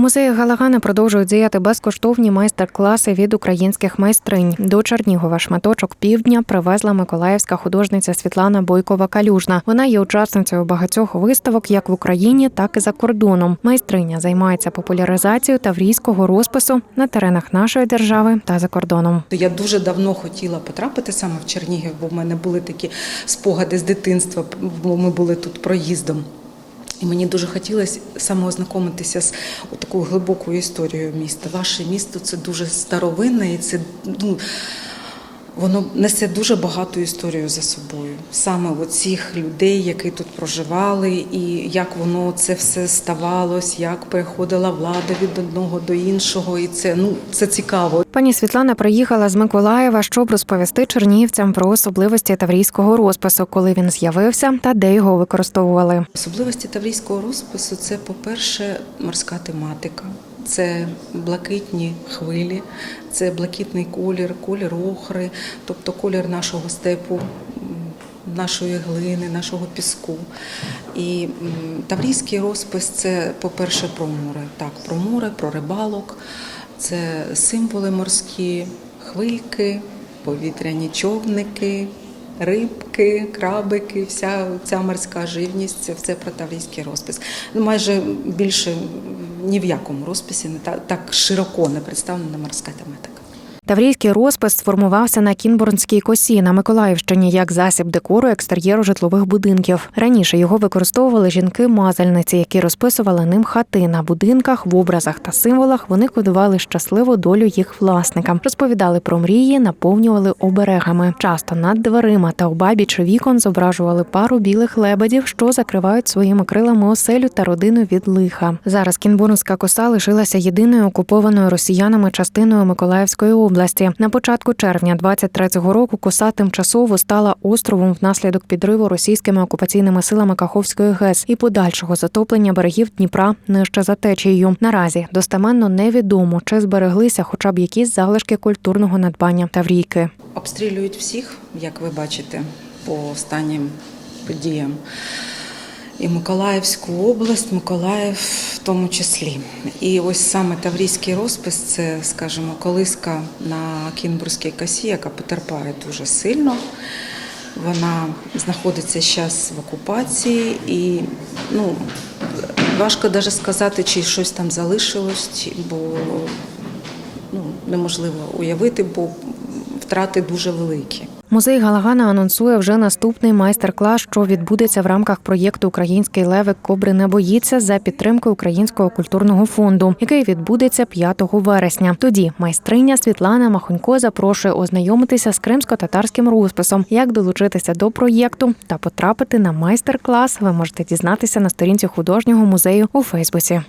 музеї Галагана продовжують діяти безкоштовні майстер-класи від українських майстринь. До Чернігова шматочок півдня привезла миколаївська художниця Світлана Бойкова Калюжна. Вона є учасницею багатьох виставок як в Україні, так і за кордоном. Майстриня займається популяризацією таврійського розпису на теренах нашої держави та за кордоном. Я дуже давно хотіла потрапити саме в Чернігів, бо в мене були такі спогади з дитинства, бо ми були тут проїздом. І мені дуже хотілося самоознайомитися з такою глибокою історією міста. Ваше місто це дуже старовинне і це ну, воно несе дуже багату історію за собою. Саме оцих людей, які тут проживали, і як воно це все ставалось, як переходила влада від одного до іншого. І це ну це цікаво. Пані Світлана приїхала з Миколаєва, щоб розповісти чернігівцям про особливості таврійського розпису, коли він з'явився та де його використовували. Особливості таврійського розпису це, по-перше, морська тематика, це блакитні хвилі, це блакитний колір, колір охри, тобто колір нашого степу, нашої глини, нашого піску. І таврійський розпис це, по-перше, про море. Так, про море, про рибалок, це символи морські, хвильки, повітряні човники, рибки, крабики, вся ця морська живність це все про таврійський розпис. Ну, майже більше ні в якому розписі не так, так широко не представлена морська тематика. Таврійський розпис сформувався на Кінбурнській косі на Миколаївщині як засіб декору екстер'єру житлових будинків. Раніше його використовували жінки-мазальниці, які розписували ним хати на будинках, в образах та символах. Вони кодували щасливу долю їх власникам, розповідали про мрії, наповнювали оберегами. Часто над дверима та обабіч вікон зображували пару білих лебедів, що закривають своїми крилами оселю та родину від лиха. Зараз Кінбурнська коса лишилася єдиною окупованою росіянами частиною Миколаївської області. На початку червня 23-го року коса тимчасово стала островом внаслідок підриву російськими окупаційними силами Каховської ГЕС і подальшого затоплення берегів Дніпра нижче за течією. Наразі достеменно невідомо, чи збереглися хоча б якісь залишки культурного надбання Таврійки. Обстрілюють всіх, як ви бачите, по останнім подіям. І Миколаївську область, Миколаїв в тому числі. І ось саме Таврійський розпис це, скажімо, колиска на Кінбурзькій косі, яка потерпає дуже сильно. Вона знаходиться зараз в окупації, і ну, важко навіть сказати, чи щось там залишилось, бо ну, неможливо уявити, бо втрати дуже великі. Музей Галагана анонсує вже наступний майстер-клас, що відбудеться в рамках проєкту Український левик Кобри не боїться за підтримки Українського культурного фонду, який відбудеться 5 вересня. Тоді майстриня Світлана Махонько запрошує ознайомитися з кримсько-татарським розписом. Як долучитися до проєкту та потрапити на майстер-клас, ви можете дізнатися на сторінці художнього музею у Фейсбуці.